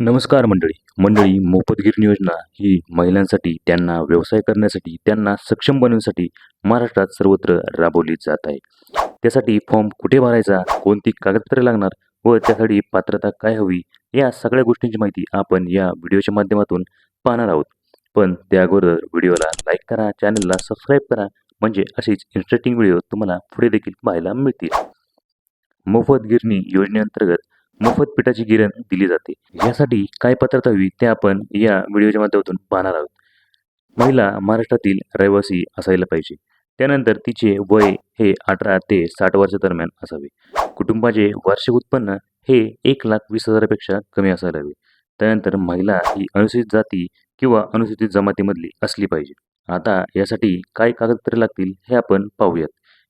नमस्कार मंडळी. मंडळी मोफत गिरणी योजना ही महिलांसाठी त्यांना व्यवसाय करण्यासाठी त्यांना सक्षम बनवण्यासाठी महाराष्ट्रात सर्वत्र राबवली जात आहे. त्यासाठी फॉर्म कुठे भरायचा कोणती कागदपत्रे लागणार व त्यासाठी पात्रता काय हवी या सगळ्या गोष्टींची माहिती आपण या व्हिडिओच्या माध्यमातून पाहणार आहोत. पण त्या अगोदर व्हिडिओला लाईक करा चॅनलला सबस्क्राईब करा म्हणजे असेच इंटरेस्टिंग व्हिडिओ तुम्हाला पुढे देखील पाहायला मिळतील. मोफत गिरणी योजनेअंतर्गत मोफत पिठाची गिरण दिली जाते. यासाठी काय पात्रता हवी ते आपण या व्हिडिओच्या माध्यमातून पाहणार आहोत. महिला महाराष्ट्रातील रहिवासी असायला पाहिजे. त्यानंतर तिचे वय हे अठरा ते साठ वर्षादरम्यान असावे. कुटुंबाचे वार्षिक उत्पन्न हे एक लाख वीस हजारापेक्षा कमी असायला हवे त्यानंतर महिला ही अनुसूचित जाती किंवा अनुसूचित जमातीमधली असली पाहिजे. आता यासाठी काय कागदपत्रे लागतील हे आपण पाहूयात.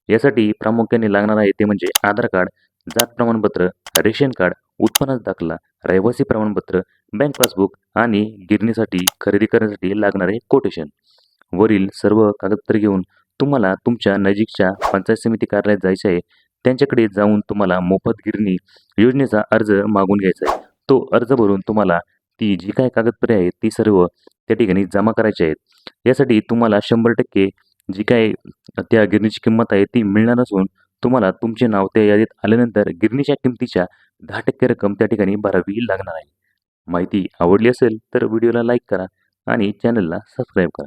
यासाठी प्रामुख्याने लागणार आहे ते म्हणजे आधार कार्ड जात प्रमाणपत्र रेशन कार्ड उत्पन्नाचा दाखला रहिवासी प्रमाणपत्र बँक पासबुक आणि गिरणीसाठी खरेदी करण्यासाठी लागणारे कोटेशन. वरील सर्व कागदपत्रे घेऊन तुम्हाला तुमच्या नजीकच्या पंचायत समिती कार्यालयात जायचे आहे. त्यांच्याकडे जाऊन तुम्हाला मोफत गिरणी योजनेचा अर्ज मागून घ्यायचा आहे. तो अर्ज भरून तुम्हाला ती जी काय कागदपत्रे आहेत ती सर्व त्या ठिकाणी जमा करायची आहेत. यासाठी तुम्हाला शंभर टक्के जी काय त्या गिरणीची किंमत आहे ती मिळणार असून तुम्हाला तुमचे नाव त्या यादीत आल्यानंतर गिरणीच्या किमतीच्या दहा टक्के रक्कम त्या ठिकाणी भरावी लागणार आहे. माहिती आवडली असेल तर व्हिडिओला लाईक करा आणि चॅनलला सबस्क्राईब करा.